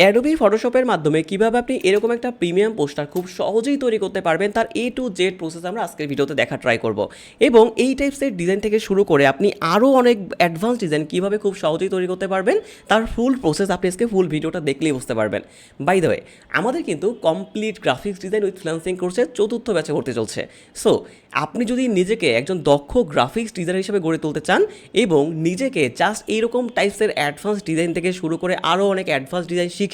Adobe ফটোশপের মাধ্যমে কীভাবে আপনি এরকম একটা প্রিমিয়াম পোস্টার খুব সহজেই তৈরি করতে পারবেন, তার এ টু জেড প্রসেস আমরা আজকের ভিডিওতে দেখা ট্রাই করব। এবং এই টাইপসের ডিজাইন থেকে শুরু করে আপনি আরও অনেক অ্যাডভান্স ডিজাইন কীভাবে খুব সহজেই তৈরি করতে পারবেন, তার ফুল প্রসেস আপনি আজকে ফুল ভিডিওটা দেখলেই বুঝতে পারবেন। বাই দ্য ওয়ে আমাদের কিন্তু complete graphics design with freelancing কোর্সের চতুর্থ ব্যাচে করতে চলছে। সো আপনি যদি নিজেকে একজন দক্ষ গ্রাফিক্স ডিজাইনার হিসেবে গড়ে তুলতে চান এবং নিজেকে জাস্ট এইরকম টাইপসের অ্যাডভান্স ডিজাইন থেকে শুরু করে আরও অনেক অ্যাডভান্স ডিজাইন শিখে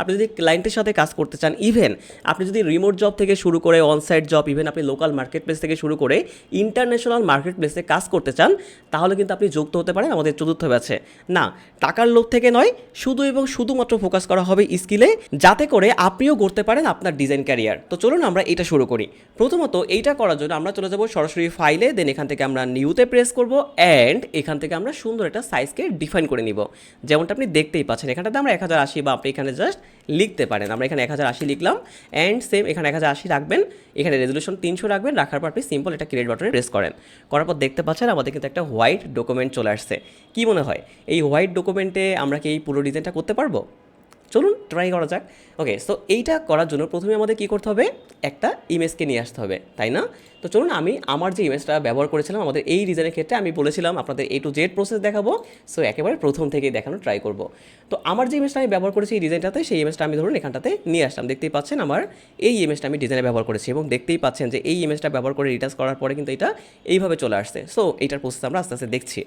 আপনি যদি ক্লায়েন্টের সাথে কাজ করতে চান ইভেন আপনি যদি রিমোট জব থেকে শুরু করে অনসাইট জব ইভেন আপনি লোকাল মার্কেট প্লেস থেকে শুরু করে ইন্টারন্যাশনাল মার্কেট প্লেসে কাজ করতে চান, তাহলে কিন্তু আপনি যুক্ত হতে পারেন, আমাদের চতুর্থ ব্যাচে না, টাকার লোভ থেকে নয়, শুধু এবং শুধুমাত্র ফোকাস করা হবে স্কিলে যাতে করে আপনিও গড়তে পারেন আপনার ডিজাইন ক্যারিয়ার তো চলুন আমরা এটা শুরু করি। প্রথমত এইটা করার জন্য আমরা চলে যাব সরাসরি ফাইলে দেন এখান থেকে আমরা নিউতে প্রেস করব অ্যান্ড এখান থেকে আমরা সুন্দর একটা সাইজকে ডিফাইন করে নিব। যেমনটা আপনি দেখতেই পাচ্ছেন, এখানটাতে আমরা এক হাজার আশি বা আপনি এখানে জাস্ট লিখতে পারেন। আমরা এখানে এক হাজার আশি লিখলাম অ্যান্ড সেম এখানে এক হাজার আশি রাখবেন। এখানে রেজলিউশন তিনশো রাখবেন। রাখার পর আপনি সিম্পল এটা ক্রিয়েট বাটনে প্রেস করেন। করার পর দেখতে পাচ্ছেন আমাদের কিন্তু একটা হোয়াইট ডকুমেন্ট চলে আসছে। কী মনে হয়? এই হোয়াইট ডকুমেন্টে আমরা কি এই পুরো ডিজাইনটা করতে পারব? চলুন ট্রাই করা যাক। ওকে সো এইটা করার জন্য প্রথমে আমাদের কী করতে হবে? একটা ইমেজকে নিয়ে আসতে হবে, তাই না? তো চলুন আমি আমার যে ইমেজটা ব্যবহার করেছিলাম, আমাদের এই ডিজাইনের ক্ষেত্রে আমি বলেছিলাম, আপনাদের এ টু জেড প্রসেস দেখাবো। সো একেবারে প্রথম থেকেই দেখানোর ট্রাই করব। তো আমার যে ইমেজটা আমি ব্যবহার করেছি এই ডিজাইনটাতে সেই ইমেজটা আমি ধরুন এখানটাতে নিয়ে আসলাম। দেখতেই পাচ্ছেন আমার এই ইমেজটা আমি ডিজাইনে ব্যবহার করেছি এবং দেখতেই পাচ্ছেন যে এই ইমেজটা ব্যবহার করে রিটাচ করার পরে কিন্তু এটা এইভাবে চলে আসছে। সো এইটার প্রসেস আমরা আস্তে আস্তে দেখছি।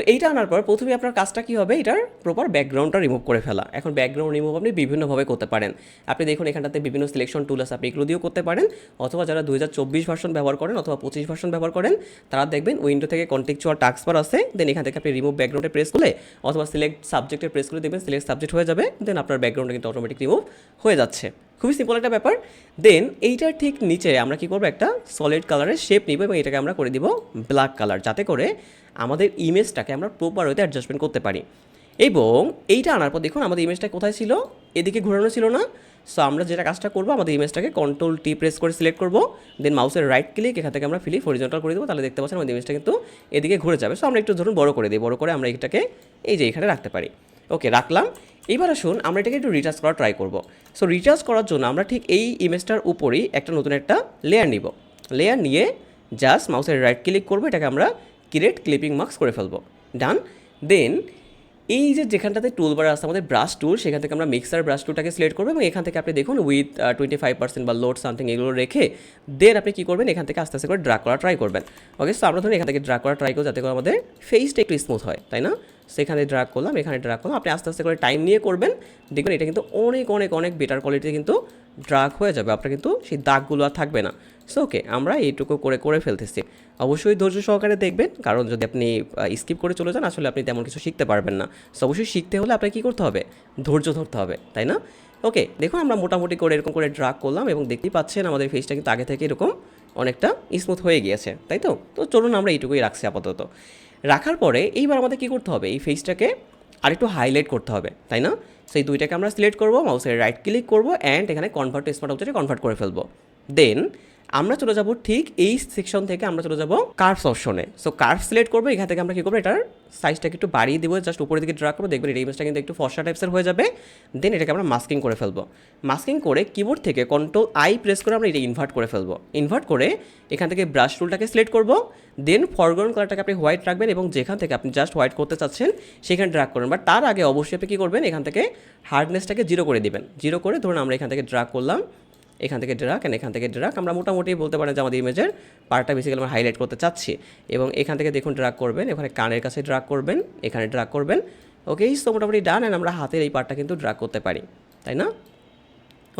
তো এইটা আনার পর প্রথমে আপনার কাজটা কী হবে? এটার প্রপার ব্যাকগ্রাউন্ডটা রিমুভ করে ফেলা। এখন ব্যাকগ্রাউন্ড রিমুভ আপনি বিভিন্নভাবে করতে পারেন। আপনি দেখুন এখানটাতে বিভিন্ন সিলেকশন টুল আছে, আপনি এগুলো দিয়েও করতে পারেন। অথবা যারা দু হাজার চব্বিশ ভার্সন ব্যবহার করেন অথবা পঁচিশ ভার্সন ব্যবহার করেন, তারা দেখবেন উইন্ডো থেকে কন্টেকচুয়াল টাক্স বার আছে দেন এখান থেকে আপনি রিমুভ ব্যাকগ্রাউন্ডে প্রেস করলে অথবা সিলেক্ট সাবজেক্টে প্রেস করে দেখবেন সিলেক্ট সাবজেক্ট হয়ে যাবে দেন আপনার ব্যাকগ্রাউন্ডে কিন্তু অটোমেটিক রিমুভ হয়ে যাচ্ছে। খুবই সিম্পল একটা ব্যাপার। দেন এইটার ঠিক নিচে আমরা কি করব? একটা সলিড কালারের শেপ নিব এবং এটাকে আমরা করে দিব ব্ল্যাক কালার যাতে করে আমাদের ইমেজটাকে আমরা প্রপার ওয়েতে অ্যাডজাস্টমেন্ট করতে পারি। এবং এইটা আনার পর দেখুন আমাদের ইমেজটা কোথায় ছিল? এদিকে ঘোরানো ছিল না। সো আমরা যেটা কাজটা করব, আমাদের ইমেজটাকে কন্ট্রোল টি প্রেস করে সিলেক্ট করব। দেন মাউসের রাইট ক্লিক এখান থেকে আমরা ফিলিপ হরিজন্টাল করে দেবো। তাহলে দেখতে পাচ্ছেন আমাদের ইমেজটা কিন্তু এদিকে ঘুরে যাবে। সো আমরা একটু ধরুন বড় করে দিই। বড় করে আমরা এটাকে এই যে এখানে রাখতে পারি। ওকে রাখলাম। এবার আসুন আমরা এটাকে একটু রিচার্জ করা ট্রাই করব। সো রিচার্জ করার জন্য আমরা ঠিক এই ইমেজটার উপরেই একটা নতুন একটা লেয়ার নিব। লেয়ার নিয়ে জাস্ট মাউসের রাইট ক্লিক করব। এটাকে আমরা ক্রিয়েট ক্লিপিং মার্কস করে ফেলব। ডান দেন এই যে যেখানটাতে টুল বার আছে, আমাদের ব্রাশ টুল সেখান থেকে আমরা মিক্সার ব্রাশ টুলটাকে সিলেক্ট করব এবং এখান থেকে আপনি দেখুন উইথ টোয়েন্টি ফাইভ পার্সেন্ট বা লোড সামথিং এগুলো রেখে দেন আপনি কী করবেন, এখান থেকে আস্তে আস্তে করে ড্রা করা ট্রাই করবেন। ওকে সো আমরা ধরুন এখান থেকে ড্রা করা ট্রাই করব, যাতে করে আমাদের ফেসটা একটু স্মুথ হয়, তাই না? সেখানে ড্রাগ করলাম, এখানে ড্রাগ করলাম, আপনি আস্তে আস্তে করে টাইম নিয়ে করবেন। দেখবেন এটা কিন্তু অনেক অনেক অনেক বেটার কোয়ালিটিতে কিন্তু ড্রাগ হয়ে যাবে, আপনার কিন্তু সেই দাগগুলো আর থাকবে না। সো ওকে আমরা এইটুকু করে করে ফেলতেছি। অবশ্যই ধৈর্য সহকারে দেখবেন, কারণ যদি আপনি স্কিপ করে চলে যান, আসলে আপনি তেমন কিছু শিখতে পারবেন না। সো অবশ্যই শিখতে হলে আপনাকে কী করতে হবে? ধৈর্য ধরতে হবে, তাই না? ওকে দেখুন আমরা মোটামুটি করে এরকম করে ড্রাগ করলাম এবং দেখতেই পাচ্ছেন আমাদের ফেসটা কিন্তু আগে থেকে এরকম অনেকটা স্মুথ হয়ে গিয়েছে, তাই তো? তো চলুন আমরা এইটুকুই রাখছি আপাতত। রাখার পরে এইবার আমাদের কী করতে হবে? এই ফেসটাকে আরেকটু হাইলাইট করতে হবে, তাই না? সেই দুইটাকে আমরা সিলেক্ট করব মাউসের রাইট ক্লিক করব অ্যান্ড এখানে কনভার্ট টু স্মার্ট অবজেক্টে কনভার্ট করে ফেলব। দেন আমরা চলে যাব ঠিক এই সেকশন থেকে আমরা চলে যাব কার্ভস অপশনে সো কার্ভ সিলেক্ট করব, এখান থেকে আমরা কী করব? এটার সাইজটাকে একটু বাড়িয়ে দেবো জাস্ট উপরের দিকে ড্রা করব। দেখবেন এই ইমেজটা কিন্তু একটু ফর্সা টাইপসের হয়ে যাবে। দেন এটাকে আমরা মাস্কিং করে ফেলব। মাস্কিং করে কিবোর্ড থেকে কন্ট্রোল আই প্রেস করে আমরা এটা ইনভার্ট করে ফেলব। ইনভার্ট করে এখান থেকে ব্রাশ টুলটাকে সিলেক্ট করব। দেন ফরগ্রাউন্ড কালারটাকে আপনি হোয়াইট রাখবেন এবং যেখান থেকে আপনি জাস্ট হোয়াইট করতে চাচ্ছেন, সেখানে ড্রাগ করবেন। বাট তার আগে অবশ্যই আপনি কী করবেন? এখান থেকে হার্ডনেসটাকে জিরো করে দিবেন। জিরো করে ধরুন আমরা এখান থেকে ড্রাগ করলাম। এখান থেকে ড্রাক অ্যান্ড এখান থেকে ড্রাক আমরা মোটামুটি বলতে পারেন যে আমাদের ইমেজের পার্টটা বেসিক্যালি আমরা হাইলাইট করতে চাচ্ছি। এবং এখান থেকে দেখুন ড্রাক করবেন, এখানে কানের কাছে ড্রাক করবেন, এখানে ড্রাক করবেন। ওকে সো মোটামুটি ডান অ্যান্ড আমরা হাতের এই পার্টটা কিন্তু ড্রাক করতে পারি। তাই না?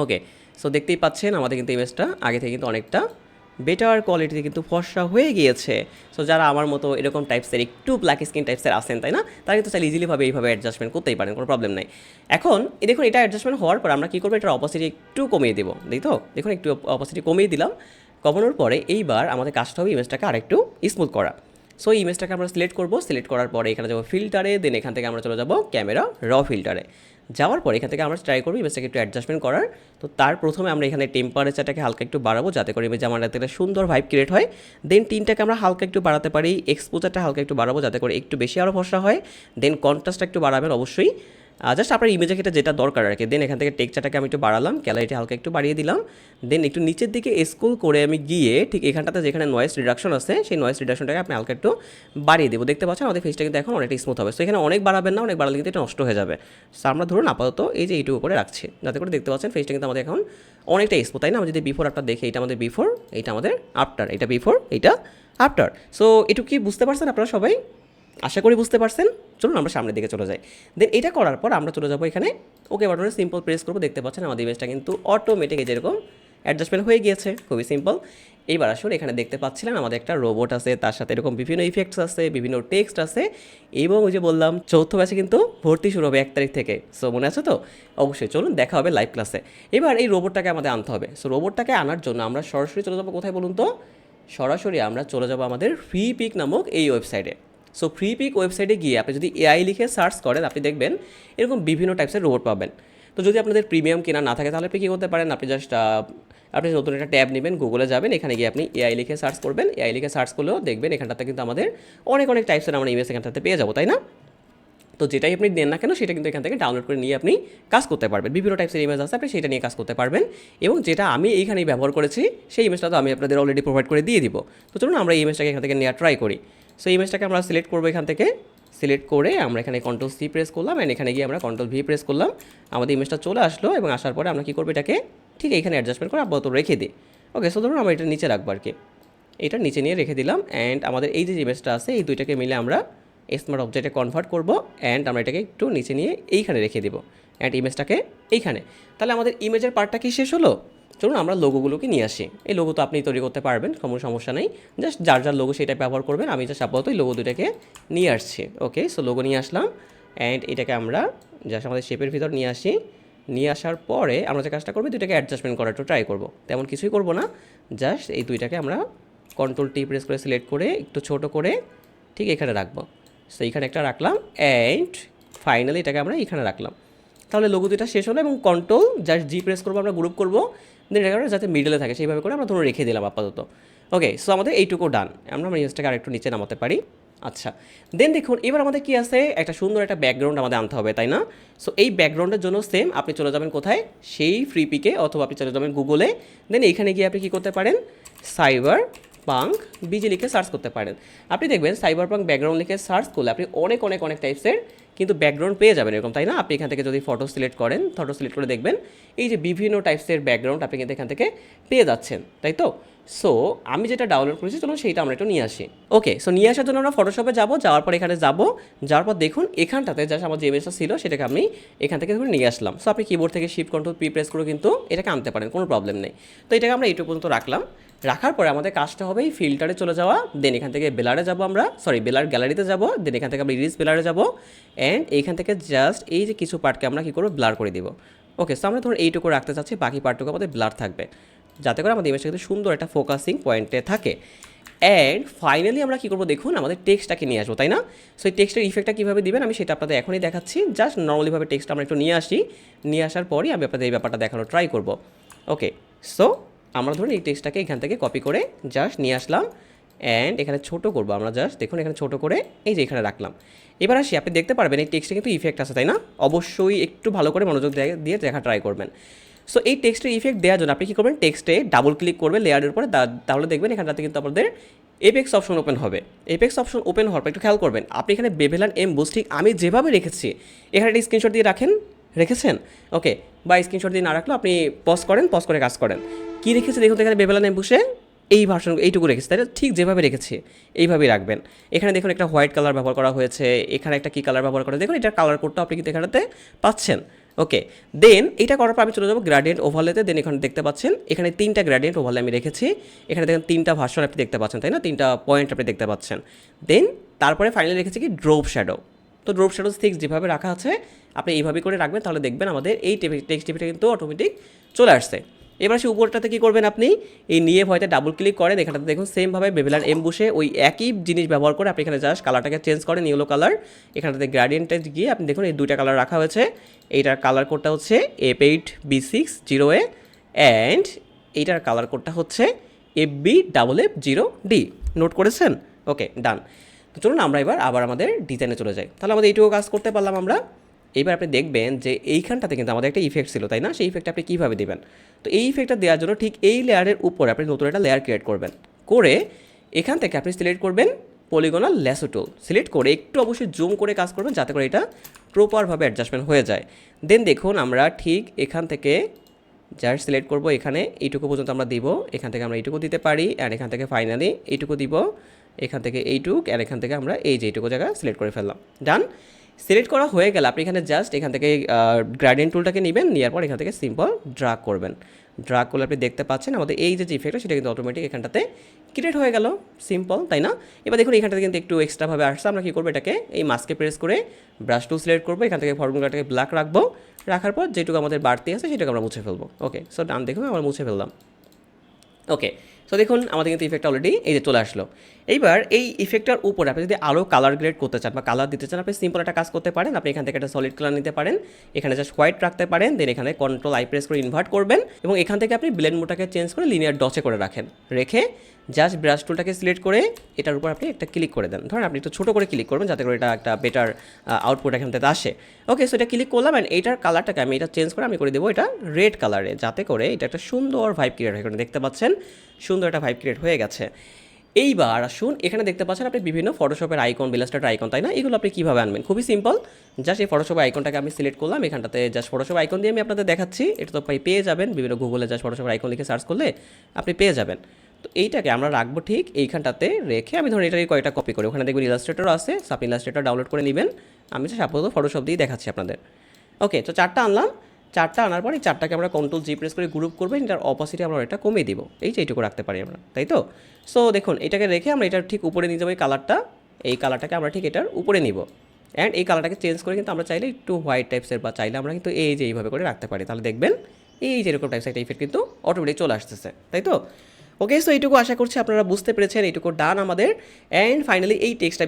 ওকে সো দেখতেই পাচ্ছেন আমাদের কিন্তু ইমেজটা আগে থেকে কিন্তু অনেকটা বেটার কোয়ালিটিতে কিন্তু ফর্সা হয়ে গিয়েছে। সো যারা আমার মতো এরকম টাইপসের একটু ব্ল্যাক স্কিন টাইপসের আসেন তাই না? তারা কিন্তু চাইলে ইজিলিভাবে এইভাবে অ্যাডজাস্টমেন্ট করতেই পারেন, কোনো প্রবলেম নাই। এখন দেখুন, এটা অ্যাডজাস্টমেন্ট হওয়ার পর আমরা কী করব? এটার অপোসিটি একটু কমিয়ে দেবো। দেখ তো? দেখুন, একটু অপোসিটি কমিয়ে দিলাম। কমানোর পরে এইবার আমাদের কাজটা হবে ইমেজটাকে আরেকটু স্মুথ করা। সো ইমেজটাকে আমরা সিলেক্ট করব। সিলেক্ট করার পরে এখানে যাব ফিল্টারে দেন এখান থেকে আমরা চলে যাব ক্যামেরা র ফিল্টারে যাওয়ার পর এখান থেকে আমরা ট্রাই করব ইমেজটাকে একটু অ্যাডজাস্টমেন্ট করার। তো তার প্রথমে আমরা এখানে টেম্পারেচারটাকে হালকা একটু বাড়াবো, যাতে করে ইমেজ আমার একটা সুন্দর ভাইব ক্রিয়েট হয়। দেন তিনটাকে আমরা হালকা একটু বাড়াতে পারি এক্সপোজারটা হালকা একটু বাড়াবো, যাতে করে একটু বেশি আরও ফসা হয়। দেন কন্ট্রাস্টটা একটু বাড়াবেন অবশ্যই। জাস্ট আপনার ইমেজে ক্ষেত্রে যেটা দরকার আর কি। দেন এখান থেকে টেক্সচারটাকে আমি একটু বাড়ালাম ক্যালারিটি হালকা একটু বাড়িয়ে দিলাম। দেন একটু নিচের দিকে স্কুল করে আমি গিয়ে ঠিক এখানটাতে যেখানে নয়েস রিডাকশন আছে, সেই নয়েস রিডাকশনটাকে আপনি হালকা একটু বাড়িয়ে দেবো। দেখতে পাচ্ছেন আমাদের ফেসটা কিন্তু এখন অনেকটা স্মুথ হবে। সো এখানে অনেক বাড়াবেন না, অনেক বাড়ালে কিন্তু এটা নষ্ট হয়ে যাবে। সো আমরা ধরুন আপাতত এই যে এইটুকু করে রাখছি। যাতে করে দেখতে পাচ্ছেন ফেসটা কিন্তু আমাদের এখন অনেকটা স্মুথ তাই না? আমরা যদি বিফোর আফটার দেখি, এটা আমাদের বিফোর এইটা আমাদের আফটার এটা বিফোর এইটা আফটার সো এটুকু কি বুঝতে পারছেন আপনারা সবাই? আশা করি বুঝতে পারছেন। চলুন আমরা সামনের দিকে চলে যাই। দেন এটা করার পর আমরা চলে যাব এখানে। ওকে বাটনে সিম্পল প্রেস করব। দেখতে পাচ্ছেন আমাদের ইমেজটা কিন্তু অটোমেটিক যেরকম অ্যাডজাস্টমেন্ট হয়ে গিয়েছে। খুবই সিম্পল এইবার আসলে এখানে দেখতে পাচ্ছিলেন আমাদের একটা রোবট আছে। তার সাথে এরকম বিভিন্ন ইফেক্টস আছে, বিভিন্ন টেক্সট আছে। এবং ওই যে বললাম চৌথ ব্যাচে কিন্তু ভর্তি শুরু হবে এক তারিখ থেকে। সো মনে আছে তো? অবশ্যই চলুন, দেখা হবে লাইভ ক্লাসে এবার এই রোবটটাকে আমাদের আনতে হবে। সো রোবটটাকে আনার জন্য আমরা সরাসরি চলে যাব কোথায় বলুন তো? সরাসরি আমরা চলে যাব আমাদের ফ্রি পিক নামক এই ওয়েবসাইটে সো ফ্রি পিক ওয়েবসাইটে গিয়ে আপনি যদি এআই লিখে সার্চ করেন, আপনি দেখবেন এরকম বিভিন্ন টাইপসের রোবট পাবেন। তো যদি আপনাদের প্রিমিয়াম কেনা না থাকে, তাহলে আপনি কী করতে পারেন? আপনি জাস্ট আপনি নতুন একটা ট্যাব নেবেন গুগলে যাবেন, এখানে গিয়ে আপনি এআই লিখে সার্চ করবেন। এআই লিখে সার্চ করলেও দেখবেন এখানটাতে কিন্তু আমাদের অনেক অনেক টাইপসের আমরা ইমেজ এখানটাতে পেয়ে যাব, তাই না? তো যেটাই আপনি দেন না কেন, সেটা কিন্তু এখান থেকে ডাউনলোড করে নিয়ে আপনি কাজ করতে পারবেন। বিভিন্ন টাইপসের ইমেজ আছে, আপনি সেটা নিয়ে কাজ করতে পারবেন এবং যেটা আমি এইখানেই ব্যবহার করেছি, সেই ইমেজটা তো আমি আপনাদের অলরেডি প্রোভাইড করে দিয়ে দিব। তো চলুন আমরা এই ইমেজটাকে এখান থেকে নেওয়া ট্রাই করি। সো ইমেজটাকে আমরা সিলেক্ট করব এখান থেকে। সিলেক্ট করে আমরা এখানে কন্ট্রোল সি প্রেস করলাম অ্যান্ড এখানে গিয়ে আমরা কন্ট্রোল ভি প্রেস করলাম। আমাদের ইমেজটা চলে আসলো এবং আসার পরে আমরা কী করব এটাকে ঠিক এইখানে অ্যাডজাস্টমেন্ট করে আপাতত রেখে দিই। ওকে সো ধরুন আমরা এটা নিচে রাখব আর কি। এটা নিচে নিয়ে রেখে দিলাম অ্যান্ড আমাদের এই যে ইমেজটা আছে, এই দুইটাকে মিলে আমরা স্মার্ট অবজেক্টে কনভার্ট করব অ্যান্ড আমরা এটাকে একটু নিচে নিয়ে এইখানে রেখে দেবো। অ্যান্ড ইমেজটাকে এইখানে। তাহলে আমাদের ইমেজের পার্টটা কি শেষ হলো? চলুন আমরা লোগোগুলোকে নিয়ে আসি। এই লোগো তো আপনি তৈরি করতে পারবেন, কোনো সমস্যা নেই। জাস্ট যার যার লোগো সেটা ব্যবহার করবেন, আমি জাস্ট আপাতত এই লোগো দুটাকে নিয়ে আসছি। ওকে সো লোগো নিয়ে আসলাম অ্যান্ড এটাকে আমরা জাস্ট আমাদের শেপের ভিতর নিয়ে আসি। নিয়ে আসার পরে আমরা যে কাজটা করব দুইটাকে অ্যাডজাস্টমেন্ট করার একটু ট্রাই করব। তেমন কিছুই করব না জাস্ট এই দুইটাকে আমরা কন্ট্রোল টি প্রেস করে সিলেক্ট করে একটু ছোট করে ঠিক এখানে রাখব। সো এইখানে একটা রাখলাম অ্যান্ড ফাইনালি এটাকে আমরা এখানে রাখলাম। তাহলে লোগো দুইটা শেষ হলো এবং কন্ট্রোল জাস্ট জি প্রেস করব, আমরা গ্রুপ করব। এটা যাতে মিডলে থাকে, সেইভাবে করে আমরা ধরুন রেখে দিলাম আপাতত। ওকে সো আমাদের এইটুকু ডান আমরা আমরা ইমেজটাকে আরেকটু নিচে নামাতে পারি। আচ্ছা দেন দেখুন, এবার আমাদের কি আছে? একটা সুন্দর একটা ব্যাকগ্রাউন্ড আমাদের আনতে হবে, তাই না? সো এই ব্যাকগ্রাউন্ডের জন্য সেম আপনি চলে যাবেন কোথায়? সেই ফ্রি পিকে অথবা আপনি চলে যাবেন গুগলে দেন এইখানে গিয়ে আপনি কী করতে পারেন? সাইবার পাঙ্ক বিজি লিখে সার্চ করতে পারেন। আপনি দেখবেন সাইবার পাঙ্ক ব্যাকগ্রাউন্ড লিখে সার্চ করলে আপনি অনেক অনেক অনেক টাইপসের কিন্তু ব্যাকগ্রাউন্ড পেয়ে যাবেন এরকম, তাই না? আপনি এখান থেকে যদি ফটো সিলেক্ট করেন ফটো সিলেক্ট করে দেখবেন, এই যে বিভিন্ন টাইপসের ব্যাকগ্রাউন্ড আপনি কিন্তু এখান থেকে পেয়ে যাচ্ছেন, তাই তো? সো আমি যেটা ডাউনলোড করেছি, চলুন সেইটা আমরা একটু নিয়ে আসি। ওকে সো নিয়ে আসার জন্য আমরা ফটোশপে যাব, যাওয়ার পর এখানে যাব, যাওয়ার পর দেখুন এখানটাতে জাস্ট আমার যে ইমেজটা ছিল, সেটাকে আমি এখান থেকে নিয়ে আসলাম। সো আপনি কিবোর্ড থেকে শিফট কন্ট্রোল পি প্রেস করে কিন্তু এটাকে আনতে পারেন, কোনো প্রবলেম নেই। তো এটাকে আমরা এইটুকু পর্যন্ত রাখলাম। রাখার পরে আমাদের কাজটা হবে এই ফিল্টারে চলে যাওয়া দেন এখান থেকে বেলারে যাব আমরা সরি বেলার গ্যালারিতে যাব দেন এখান থেকে আমরা ইরিস বেলারে যাব অ্যান্ড এইখান থেকে জাস্ট এই যে কিছু পার্টকে আমরা কী করব ব্লার করে দিব। ওকে সো আমরা ধরুন এইটুকু রাখতে চাচ্ছি, বাকি পার্টটুকু আমাদের ব্লার থাকবে। যাতে করে আমাদের ইমেজটা কিন্তু সুন্দর একটা ফোকাসিং পয়েন্টে থাকে। অ্যান্ড ফাইনালি আমরা কী করব দেখুন, আমাদের টেক্সটটাকে নিয়ে আসব, তাই না? সো এই টেক্সটের ইফেক্টটা কীভাবে দিবেন? আমি সেটা আপনাদের এখনই দেখাচ্ছি। জাস্ট নর্মালিভাবে টেক্সটটা আমরা একটু নিয়ে আসি। নিয়ে আসার পরই আমি আপনাদের এই ব্যাপারটা দেখানোর ট্রাই করব। ওকে সো আমরা ধরুন এই টেক্সটটাকে এখান থেকে কপি করে জাস্ট নিয়ে আসলাম। অ্যান্ড এখানে ছোট করব আমরা জাস্ট দেখুন, এখানে ছোট করে এই যে এখানে রাখলাম। এবার আসি, আপনি দেখতে পারবেন এই টেক্সটে কিন্তু ইফেক্ট আছে, তাই না? অবশ্যই একটু ভালো করে মনোযোগ দিয়ে- দিয়ে দেখা ট্রাই করবেন। সো এই টেক্সটের ইফেক্ট দেওয়ার জন্য আপনি কী করবেন? টেক্সটে ডাবল ক্লিক করবেন লেয়ারের উপরে তাহলে দেখবেন এখানটাতে কিন্তু আপনাদের এপেক্স অপশন ওপেন হবে। এপেক্স অপশন ওপেন হওয়ার পর একটু খেয়াল করবেন, আপনি এখানে বেভেলান এম বুস্টিক আমি যেভাবে রেখেছি, এখানে একটা স্ক্রিনশট দিয়ে রাখেন, রেখেছেন? ওকে বা স্ক্রিনশট দিয়ে না রাখলেও আপনি পজ করেন পজ করে কাজ করেন। কী রেখেছে দেখুন এখানে বেবেলা এম বসে এই ভার্সন এইটুকু রেখেছি তাই? ঠিক যেভাবে রেখেছি, এইভাবেই রাখবেন। এখানে দেখুন একটা হোয়াইট কালার ব্যবহার করা হয়েছে, এখানে একটা কী কালার ব্যবহার করা দেখুন এটার কালার কোডটা আপনি কিন্তু এখানেতে পাচ্ছেন। ওকে দেন এটা করার পর আমি চলে যাব গ্রাডিয়েন্ট ওভারলেতে দেন এখানে দেখতে পাচ্ছেন, এখানে তিনটা গ্রাডিয়েন্ট ওভারলে আমি রেখেছি। এখানে দেখেন তিনটা ভাষণ আপনি দেখতে পাচ্ছেন, তাই না? তিনটা পয়েন্ট আপনি দেখতে পাচ্ছেন। দেন তারপরে ফাইনালি রেখেছি কি ড্রোপ শ্যাডো তো ড্রোপ শ্যাডো ঠিক যেভাবে রাখা আছে, আপনি এইভাবে করে রাখবেন, তাহলে দেখবেন আমাদের এই টেক্সট টিভিটা কিন্তু অটোমেটিক চলে আসছে। এবার সে উপরটাতে কী করবেন আপনি? এই নিয়ে ভয়তে ডাবল ক্লিক করেন। এখানটাতে দেখুন সেমভাবে বেবিলার এম বসে ওই একই জিনিস ব্যবহার করে আপনি এখানে জাস্ট কালারটাকে চেঞ্জ করেন ইয়েলো কালার এখানটাতে গ্রাডিয়েন্টে গিয়ে আপনি দেখুন এই দুইটা কালার রাখা হয়েছে। এইটার কালার কোডটা হচ্ছে F eight B six zero A and এইটার কালার কোডটা হচ্ছে F B double F zero D note করেছেন? ওকে ডান তো চলুন আমরা এবার আবার আমাদের ডিজাইনে চলে যাই। তাহলে আমাদের এইটুকু কাজ করতে পারলাম আমরা। এবার আপনি দেখবেন যে এইখানটাতে কিন্তু আমাদের একটা ইফেক্ট ছিল, তাই না? সেই ইফেক্টটা আপনি কীভাবে দেবেন? তো এই ইফেক্টটা দেওয়ার জন্য ঠিক এই লেয়ারের উপরে আপনি নতুন একটা লেয়ার ক্রিয়েট করবেন। করে এখান থেকে আপনি সিলেক্ট করবেন পলিগোনাল ল্যাসো সিলেক্ট করে একটু অবশ্যই জুম করে কাজ করবেন যাতে করে এটা প্রপারভাবে অ্যাডজাস্টমেন্ট হয়ে যায়। দেন দেখুন আমরা ঠিক এখান থেকে যার সিলেক্ট করব, এখানে এইটুকু পর্যন্ত আমরা দিব, এখান থেকে আমরা এইটুকু দিতে পারি অ্যান্ড এখান থেকে ফাইনালি এইটুকু দিব। এখান থেকে এইটুক আর এখান থেকে আমরা এই যে এইটুকু জায়গা সিলেক্ট করে ফেললাম। ডান সিলেক্ট করা হয়ে গেলে আপনি এখানে জাস্ট এখান থেকে গ্রাডিয়েন্ট টুলটাকে নেবেন, নেওয়ার পর এখান থেকে সিম্পল ড্রাগ করবেন। ড্রাগ করলে আপনি দেখতে পাচ্ছেন আমাদের এই যে ইফেক্টটা সেটা কিন্তু অটোমেটিক এখানটাতে ক্রিয়েট হয়ে গেল। সিম্পল তাই না? এবার দেখুন, এখানটাতে কিন্তু একটু এক্সট্রাভাবে আসছে। আমরা কী করব এটাকে? এই মাস্কে প্রেস করে ব্রাশ টুল সিলেক্ট করব। এখান থেকে ফর্মুলাটাকে ব্ল্যাক রাখব। রাখার পর যেটুকু আমাদের বাড়তি আছে, সেটাকে আমরা মুছে ফেলব। ওকে সো ডান দেখুন, আমরা মুছে ফেললাম। ওকে সো দেখুন, আমাদের কিন্তু ইফেক্ট অলরেডি এই যে চলে আসলো। এইবার এই ইফেক্টটার উপরে আপনি যদি আরও কালার গ্রেড করতে চান বা কালার দিতে চান, আপনি সিম্পল একটা কাজ করতে পারেন। আপনি এখান থেকে একটা সলিড কালার নিতে পারেন। এখানে জাস্ট হোয়াইট রাখতে পারেন। দেন এখানে কন্ট্রোল আই প্রেস করে ইনভার্ট করবেন এবং এখান থেকে আপনি ব্লেন্ড মোটাকে চেঞ্জ করে লিনিয়ার ডচে করে রাখেন। রেখে জাস্ট ব্রাশ টুলটাকে সিলেক্ট করে এটার উপর আপনি একটা ক্লিক করে দেন। ধরেন আপনি একটু ছোটো করে ক্লিক করবেন যাতে করে এটা একটা বেটার আউটপুট এখান থেকে আসে। ওকে সো এটা ক্লিক করলাম অ্যান্ড এইটার কালারটাকে আমি এটা চেঞ্জ করে আমি করে দেবো এটা রেড কালারে যাতে করে এটা একটা সুন্দর ভাইব ক্রিয়েট হয়। দেখতে পাচ্ছেন? সুন্দর একটা ভাইব ক্রিয়েট হয়ে গেছে। এইবার আসুন, এখানে দেখতে পাচ্ছেন আপনি বিভিন্ন ফটোশপের আইকন বিলাস্টার আইকন তাই না? এগুলো আপনি কীভাবে আনবেন? খুবই সিম্পল জাস্ট এই ফটোশপের আইকনটাকে আমি সিলেক্ট করলাম। এখানটাতে জাস্ট ফটোশপ আইকন দিয়ে আমি আপনাদের দেখাচ্ছি। এটা তো পেয়ে যাবেন। বিভিন্ন গুগলে জাস্ট ফটোশপের আইকন লিখে সার্চ করলে আপনি পেয়ে যাবেন। তো এইটাকে আমরা রাখব ঠিক এইখানটাতে রেখে আমি ধরুন এটাকে কয়েকটা কপি করি। ওখানে দেখবেন ইলাস্ট্রেটর আছে। আপনি ইলাস্ট্রেটর ডাউনলোড করে নেবেন। আমি আপাতত ফটোশপ দিয়ে দেখাচ্ছি আপনাদের। ওকে তো চারটা আনলাম। চারটা আনার পর এই চারটাকে আমরা কন্ট্রোল জি প্রেস করে গ্রুপ করব, এটার অপোসিটে আমরা এটা কমিয়ে দিব। এই যে এইটুকু রাখতে পারি আমরা, তাই তো? সো দেখুন, এটাকে রেখে আমরা এটার ঠিক উপরে নিয়ে যাব, এই কালারটা এই কালারটাকে আমরা ঠিক এটার উপরে নিব। অ্যান্ড এই কালারটাকে চেঞ্জ করে কিন্তু আমরা চাইলে একটু হোয়াইট টাইপসের বা চাইলে আমরা কিন্তু এই যে এইভাবে করে রাখতে পারি। তাহলে দেখবেন, এই যেরকম টাইপস একটা ইফেক্ট কিন্তু অটোমেটিক চলে আসতেছে, তাই তো? ওকে সো এইটুকু আশা করছি আপনারা বুঝতে পেরেছেন, এইটুকু ডান আমাদের। অ্যান্ড ফাইনালি এই টেক্সটটা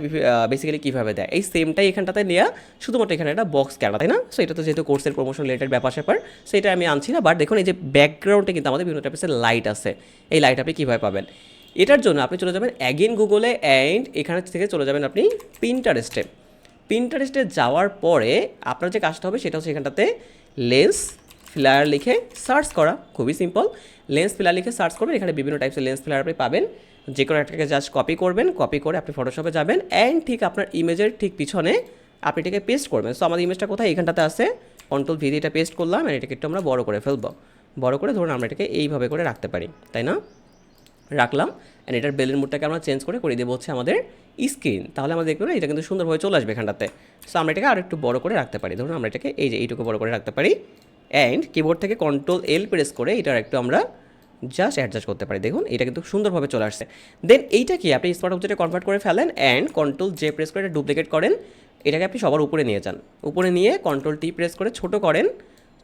বেসিক্যালি কীভাবে দেয়? এই সেমটাই এখানটাতে নেওয়া শুধুমাত্র এখানে একটা বক্স কেনা, তাই না? সো এটা তো যেহেতু কোর্সের প্রমোশন রিলেটেড ব্যাপার স্যাপার সো এটা আমি আনছি না। বাট দেখুন, এই যে ব্যাকগ্রাউন্ডে কিন্তু আমাদের বিভিন্ন টাইপের লাইট আছে। এই লাইট আপনি কীভাবে পাবেন? এটার জন্য আপনি চলে যাবেন অ্যাগেন গুগলে অ্যান্ড এখান থেকে চলে যাবেন আপনি পিন্টারেস্টে পিন্টারেস্টে যাওয়ার পরে আপনার যে কাজটা হবে সেটা হচ্ছে এখানটাতে লেন্স ফ্লায়ার লিখে সার্চ করা, খুবই সিম্পল লেন্স ফ্লায়ার লিখে সার্চ করবেন, এখানে বিভিন্ন টাইপসের লেন্স ফ্লায়ার আপনি পাবেন। যে কোনো একটাকে জাস্ট কপি করবেন কপি করে আপনি ফটোশপে যাবেন অ্যান্ড ঠিক আপনার ইমেজের ঠিক পিছনে আপনি এটাকে পেস্ট করবেন। সো আমাদের ইমেজটা কোথায়? এখানটাতে আছে। কন্ট্রোল ভি এটা পেস্ট করলাম আর এটাকে একটু আমরা বড় করে ফেলব। বড় করে ধরুন আমরা এটাকে এইভাবে করে রাখতে পারি, তাই না? রাখলাম অ্যান্ড এটার বেলের মুডটাকে আমরা চেঞ্জ করে করে দেবো হচ্ছে আমাদের স্ক্রিন তাহলে আমরা দেখব না, এটা কিন্তু সুন্দরভাবে চলে আসবে এখানটাতে। সো আমরা এটাকে আর একটু বড় করে রাখতে পারি। ধরুন আমরা এটাকে এই যে এইটুকু বড় করে রাখতে পারি। অ্যান্ড কিবোর্ড থেকে কন্ট্রোল এল প্রেস করে এটার একটু আমরা জাস্ট অ্যাডজাস্ট করতে পারি। দেখুন, এটা কিন্তু সুন্দরভাবে চলে আসছে। দেন এইটা কি? আপনি স্মার্ট অবজেক্টে কনভার্ট করে ফেলেন অ্যান্ড কন্ট্রোল জে প্রেস করে এটা ডুপ্লিকেট করেন। এটাকে আপনি সবার উপরে নিয়ে যান। উপরে নিয়ে কন্ট্রোল টি প্রেস করে ছোট করেন।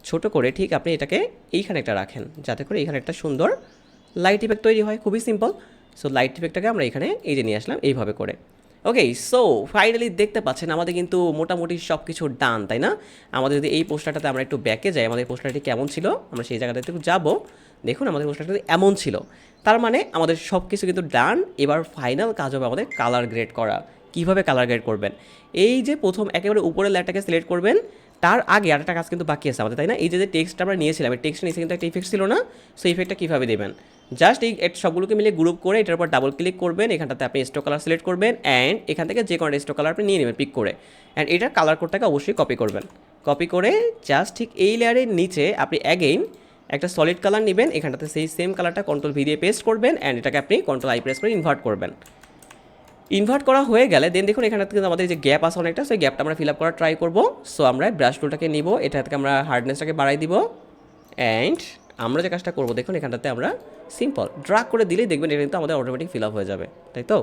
ছোট করে ঠিক আপনি এটাকে এইখানে একটা রাখেন, যাতে করে এইখানে একটা সুন্দর লাইট ইফেক্ট তৈরি হয়। খুবই সিম্পল সো লাইট ইফেক্টটাকে আমরা এখানে এই যে নিয়ে আসলাম, এইভাবে করে। ওকে সো ফাইনালি দেখতে পাচ্ছেন আমাদের কিন্তু মোটামুটি সব কিছু ডান তাই না? আমাদের যদি এই পোস্টারটাতে আমরা একটু ব্যাকে যাই, আমাদের পোস্টারটি কেমন ছিল? আমরা সেই জায়গাটাতে একটু যাব। দেখুন, আমাদের পোস্টারটা এমন ছিল। তার মানে আমাদের সব কিছু কিন্তু ডান এবার ফাইনাল কাজ হবে আমাদের কালার গ্রেড করা। কীভাবে কালার গ্রেড করবেন? এই যে প্রথম একেবারে উপরের ল্যাটটাকে সিলেক্ট করবেন তার আগে আরেকটা কাজ কিন্তু বাকি আছে আমাদের, তাই না? এই যে টেক্সটটা আমরা নিয়েছিলাম, এই টেক্সট নিয়েছে কিন্তু একটা ইফেক্ট ছিল না সো ইফেক্টটা কীভাবে দেবেন? জাস্ট এই সবগুলোকে মিলে গ্রুপ করে এটার উপর ডাবল ক্লিক করবেন, এখানটাতে আপনি স্টো কালার সিলেক্ট করবেন অ্যান্ড এখান থেকে যে কোনো স্টো কালার আপনি নিয়ে নেবেন পিক করে। অ্যান্ড এটার কালার কোডটাকে অবশ্যই কপি করবেন। কপি করে জাস্ট ঠিক এই লেয়ারের নিচে আপনি অ্যাগেইন একটা সলিড কালার নেবেন, এখানটাতে সেই সেম কালারটা কন্ট্রোল ভি দিয়ে পেস্ট করবেন অ্যান্ড এটাকে আপনি কন্ট্রোল আই প্রেস করে ইনভার্ট করবেন। ইনভার্ট করা হয়ে গেলে দেন দেখুন এখানে কিন্তু আমাদের যে গ্যাপ আছে অনেকটা, সেই গ্যাপটা আমরা ফিল আপ করার ট্রাই করব। সো আমরা ব্রাশ টুলটাকে নিব, এটা থেকে আমরা হার্ডনেসটাকে বাড়াই দিব। অ্যান্ড আমরা যে কাজটা করব, দেখুন এখানটাতে আমরা সিম্পল ড্রাগ করে দিলেই দেখবেন এটা কিন্তু আমাদের অটোমেটিক ফিল আপ হয়ে যাবে, তাই তো?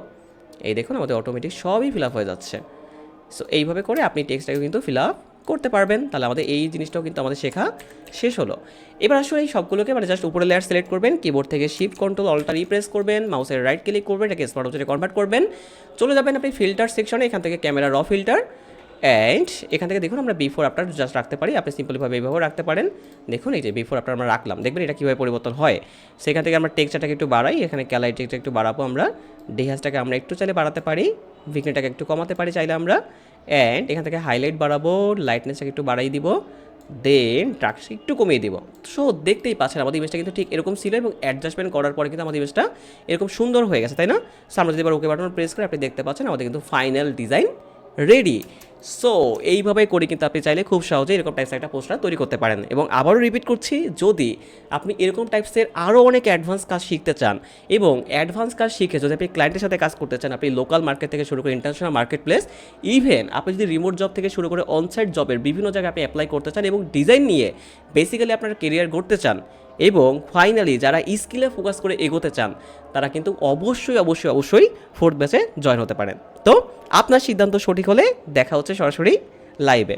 এই দেখুন আমাদের অটোমেটিক সবই ফিল আপ হয়ে যাচ্ছে। সো এইভাবে করে আপনি টেক্সটটাকে কিন্তু ফিল আপ করতে পারবেন, তাহলে আমাদের এই জিনিসটাও কিন্তু আমাদের শেখা শেষ হলো। এবার আসলে এই সবগুলোকে মানে জাস্ট উপরে লেয়ার সিলেক্ট করবেন কিবোর্ড থেকে শিফট কন্ট্রোল অল্টার রিপ্রেস করবেন মাউসের রাইট ক্লিক করবেন, এটাকে স্মার্ট অবজেক্টে কনভার্ট করবেন। চলে যাবেন আপনি ফিল্টার সেকশনে এখান থেকে ক্যামেরা র ফিল্টার অ্যান্ড এখান থেকে দেখুন আমরা বিফোর আফটার জাস্ট রাখতে পারি, আপনি সিম্পলিভাবে এইভাবেও রাখতে পারেন। দেখুন এই যে বিফোর আফটার আমরা রাখলাম, দেখবেন এটা কীভাবে পরিবর্তন হয়? সেখান থেকে আমরা টেক্সচারটাকে একটু বাড়াই, এখানে ক্যালাই টেক্সটা একটু বাড়াবো আমরা ডিহাজটাকে আমরা একটু চাইলে বাড়াতে পারি। ভিকনেটাকে একটু কমাতে পারি চাইলে আমরা। অ্যান্ড এখান থেকে হাইলাইট বাড়াবো লাইটনেসটাকে একটু বাড়াই দিব। দেন ট্রাকসে একটু কমিয়ে দিব। সো দেখতেই পাচ্ছেন আমাদের ইমেজটা কিন্তু ঠিক এরকম ছিল এবং অ্যাডজাস্টমেন্ট করার পরে কিন্তু আমাদের ইমেজটা এরকম সুন্দর হয়ে গেছে, তাই না? সামনে যদি এবার ওকে বাটন প্রেস করে, আপনি দেখতে পাচ্ছেন আমাদের কিন্তু ফাইনাল ডিজাইন রেডি সো এইভাবে করে কিন্তু আপনি চাইলে খুব সহজে এরকম টাইপসের একটা পোস্টার তৈরি করতে পারেন। এবং আবারও রিপিট করছি, যদি আপনি এরকম টাইপসের আরও অনেক অ্যাডভান্স কাজ শিখতে চান এবং অ্যাডভান্স কাজ শিখে যদি আপনি ক্লায়েন্টের সাথে কাজ করতে চান, আপনি লোকাল মার্কেট থেকে শুরু করে ইন্টারন্যাশনাল মার্কেট প্লেস ইভেন আপনি যদি রিমোট জব থেকে শুরু করে অনসাইট জবের বিভিন্ন জায়গায় আপনি অ্যাপ্লাই করতে চান এবং ডিজাইন নিয়ে বেসিক্যালি আপনার কেরিয়ার গড়তে চান এবং ফাইনালি যারা স্কিলে ফোকাস করে এগোতে চান, তারা কিন্তু অবশ্যই অবশ্যই অবশ্যই ফোর্থ ব্যাচে জয়েন হতে পারেন। তো, আপনার সিদ্ধান্ত সঠিক হলে দেখা হচ্ছে সরাসরি লাইভে